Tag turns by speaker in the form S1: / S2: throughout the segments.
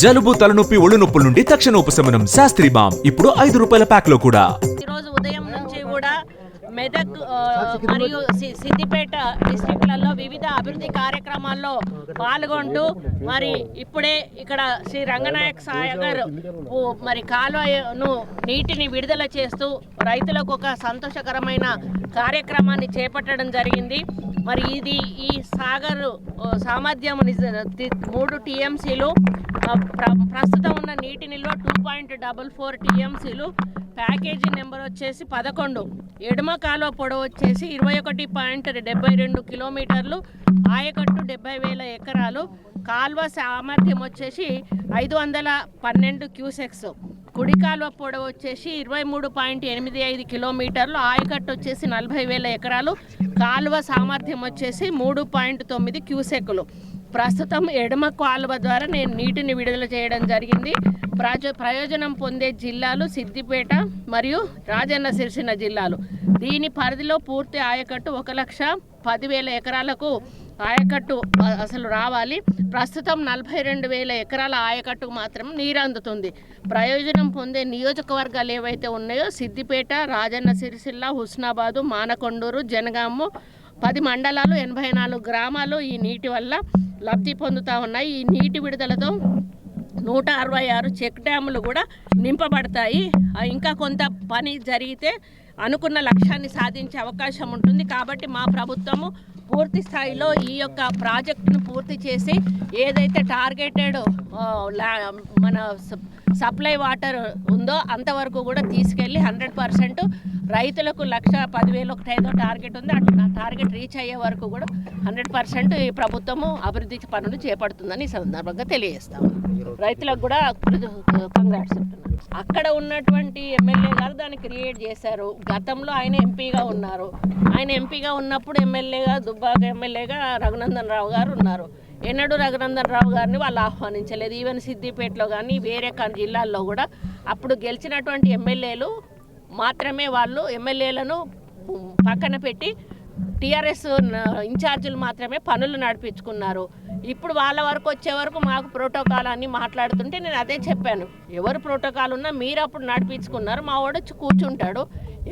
S1: జలుబు తలనొప్పి ఒళ్ళు నొప్పుల నుండి తక్షణ ఉపశమనం. శాస్త్రి బామ్. ఇప్పుడు ఐదు రూపాయల ప్యాక్లో కూడా.
S2: ఈరోజు ఉదయం నుంచి కూడా మెదక్ మరియు సి- సిద్దిపేట డిస్టిక్లలో వివిధ అభివృద్ధి కార్యక్రమాల్లో పాల్గొంటూ మరి ఇప్పుడే ఇక్కడ శ్రీ రంగనాయక్ సాగర్ మరి కాలువను నీటిని విడుదల చేస్తూ రైతులకు ఒక సంతోషకరమైన కార్యక్రమాన్ని చేపట్టడం జరిగింది. మరి ఇది ఈ సాగర్ సామర్థ్యం నిజ- మూడు టీఎంసీలు ప్రస్తుతం ఉన్న నీటి నిల్వ టూ పాయింట్ డబల్ ఫోర్ టీఎంసీలు ప్యాకేజీ నెంబర్ వచ్చేసి పదకొండు. ఎడమ కాలువ పొడవు వచ్చేసి ఇరవై ఒకటి పాయింట్ డెబ్బై రెండు కిలోమీటర్లు ఆయకట్టు డెబ్బై వేల ఎకరాలు కాల్వ సామర్థ్యం వచ్చేసి ఐదు వందల పన్నెండు క్యూసెక్స్. కుడి కాలువ పొడవు వచ్చేసి ఇరవై మూడు పాయింట్ ఎనిమిది ఐదు కిలోమీటర్లు ఆయకట్టు వచ్చేసి నలభై వేల ఎకరాలు కాలువ సామర్థ్యం వచ్చేసి మూడు పాయింట్ తొమ్మిది క్యూసెక్కులు. ప్రస్తుతం ఎడమ కాలువ ద్వారా నేను నీటిని విడుదల చేయడం జరిగింది. ప్రజ ప్రయోజనం పొందే జిల్లాలు సిద్దిపేట మరియు రాజన్న సిరిసిల్ల జిల్లాలు. దీని పరిధిలో పూర్తి ఆయకట్టు ఒక లక్ష పదివేల ఎకరాలకు ఆయకట్టు అసలు రావాలి. ప్రస్తుతం నలభై రెండు వేల ఎకరాల ఆయకట్టుకు మాత్రం నీరు అందుతుంది ప్రయోజనం పొందే నియోజకవర్గాలు ఏవైతే ఉన్నాయో సిద్దిపేట రాజన్న సిరిసిల్ల హుస్నాబాదు మానకొండూరు జనగాము పది మండలాలు ఎనభై నాలుగు గ్రామాలు ఈ నీటి వల్ల లబ్ధి పొందుతూ ఉన్నాయి. ఈ నీటి విడుదలతో నూట అరవై ఆరు చెక్ డ్యాములు కూడా నింపబడతాయి. ఇంకా కొంత పని జరిగితే అనుకున్న లక్ష్యాన్ని సాధించే అవకాశం ఉంటుంది. కాబట్టి మా ప్రభుత్వము పూర్తి స్థాయిలో ఈ యొక్క ప్రాజెక్టును పూర్తి చేసి ఏదైతే టార్గెటెడ్ మన సప్లై వాటర్ ఉందో అంతవరకు కూడా తీసుకెళ్ళి హండ్రెడ్ పర్సెంట్ రైతులకు లక్ష పదివేలు ఒకటి ఐదో టార్గెట్ ఉంది. అటు నా టార్గెట్ రీచ్ అయ్యే వరకు కూడా హండ్రెడ్ పర్సెంట్ ఈ ప్రభుత్వము అభివృద్ధి పనులు చేపడుతుందని ఈ సందర్భంగా తెలియజేస్తాం రైతులకు కూడా కంగ్రాట్స్ అక్కడ ఉన్నటువంటి ఎమ్మెల్యే గారు దాన్ని క్రియేట్ చేశారు. గతంలో ఆయన ఎంపీగా ఉన్నారు. ఆయన ఎంపీగా ఉన్నప్పుడు ఎమ్మెల్యేగా దుబ్బాక ఎమ్మెల్యేగా రఘునందన్ రావు గారు ఉన్నారు. ఎన్నడూ రఘునందన్ రావు గారిని వాళ్ళు ఆహ్వానించలేదు. ఈవెన్ సిద్దిపేటలో కానీ వేరే జిల్లాల్లో కూడా అప్పుడు గెలిచినటువంటి ఎమ్మెల్యేలు మాత్రమే వాళ్ళు ఎమ్మెల్యేలను పక్కన పెట్టి టీఆర్ఎస్ ఇన్ఛార్జీలు మాత్రమే పనులు నడిపించుకున్నారు. ఇప్పుడు వాళ్ళ వరకు వచ్చే వరకు మాకు ప్రోటోకాల్ అని మాట్లాడుతుంటే నేను అదే చెప్పాను. ఎవరు ప్రోటోకాల్ ఉన్నా మీరు అప్పుడు నడిపించుకున్నారు. మా వాడు వచ్చి కూర్చుంటాడు.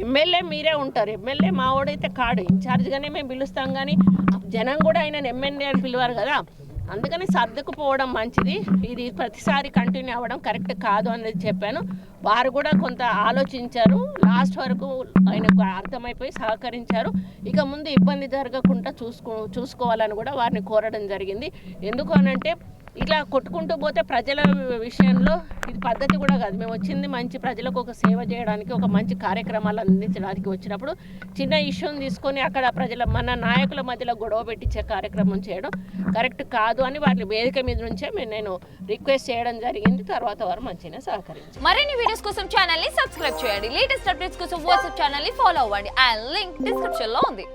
S2: ఎమ్మెల్యే మీరే ఉంటారు. ఎమ్మెల్యే మా వాడైతే కాడు. ఇన్ఛార్జ్గానే మేము పిలుస్తాం కానీ జనం కూడా ఆయన ఎమ్మెల్యే అని పిలివారు కదా. అందుకని సర్దుకుపోవడం మంచిది. ఇది ప్రతిసారి కంటిన్యూ అవ్వడం కరెక్ట్ కాదు అనేది చెప్పాను. వారు కూడా కొంత ఆలోచించారు. లాస్ట్ వరకు ఆయనకు అర్థమైపోయి సహకరించారు. ఇక ముందు ఇబ్బంది జరగకుండా చూసుకో చూసుకోవాలని కూడా వారిని కోరడం జరిగింది. ఎందుకు అనంటే ఇట్లా కొట్టుకుంటూ పోతే ప్రజల విషయంలో ఇది పద్ధతి కూడా కాదు. మేము వచ్చింది మంచి ప్రజలకు ఒక సేవ చేయడానికి ఒక మంచి కార్యక్రమాలు అందించడానికి వచ్చినప్పుడు చిన్న ఇష్యూని తీసుకొని అక్కడ ప్రజల మన నాయకుల మధ్యలో గొడవ పెట్టించే కార్యక్రమం చేయడం కరెక్ట్ కాదు అని వాటి వేదిక మీద నుంచే నేను రిక్వెస్ట్ చేయడం జరిగింది. తర్వాత వారు మంచిగా సహకరించారు.
S3: మరిన్ని వీడియోస్ కోసం ఛానల్ని సబ్స్క్రైబ్ చేయండి. లేటెస్ట్ అప్డేట్స్ కోసం వాట్సాప్ ఛానల్ని ఫాలో అవ్వండి. ఆ లింక్ డిస్క్రిప్షన్లో ఉంది.